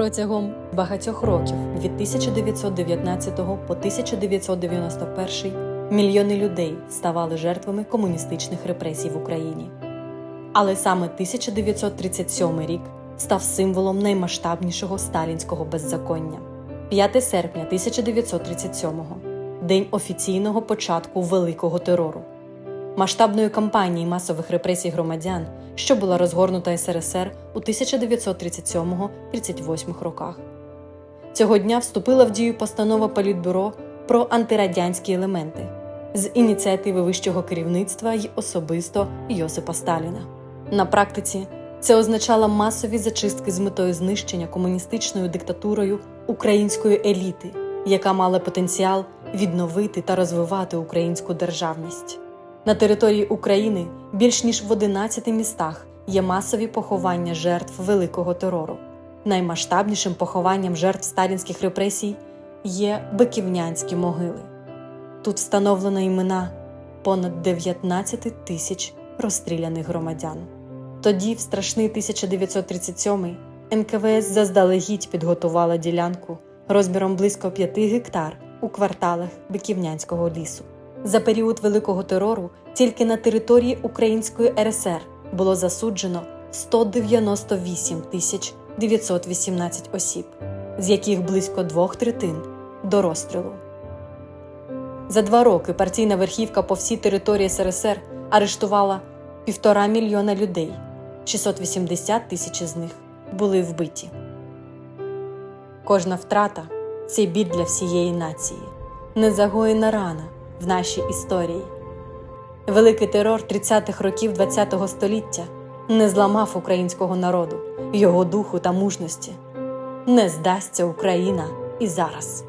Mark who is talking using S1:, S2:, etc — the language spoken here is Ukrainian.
S1: Протягом багатьох років від 1919 по 1991 мільйони людей ставали жертвами комуністичних репресій в Україні. Але саме 1937 рік став символом наймасштабнішого сталінського беззаконня. 5 серпня 1937-го – день офіційного початку великого терору, масштабної кампанії масових репресій громадян, що була розгорнута СРСР у 1937-38 роках. Цього дня вступила в дію постанова Політбюро про антирадянські елементи з ініціативи вищого керівництва й особисто Йосипа Сталіна. На практиці це означало масові зачистки з метою знищення комуністичною диктатурою української еліти, яка мала потенціал відновити та розвивати українську державність. На території України більш ніж в 11 містах є масові поховання жертв великого терору. Наймасштабнішим похованням жертв сталінських репресій є Биківнянські могили. Тут встановлено імена понад 19 тисяч розстріляних громадян. Тоді, в страшний 1937 НКВС заздалегідь підготувала ділянку розміром близько 5 гектар у кварталах Биківнянського лісу. За період великого терору тільки на території Української РСР було засуджено 198 тисяч 918 осіб, з яких близько двох третин до розстрілу. За два роки партійна верхівка по всій території СРСР арештувала півтора мільйона людей, 680 тисяч з них були вбиті. Кожна втрата це біль для всієї нації, незагоєна рана в нашій історії. Великий терор 30-х років ХХ століття не зламав українського народу, його духу та мужності. Не здасться Україна і зараз.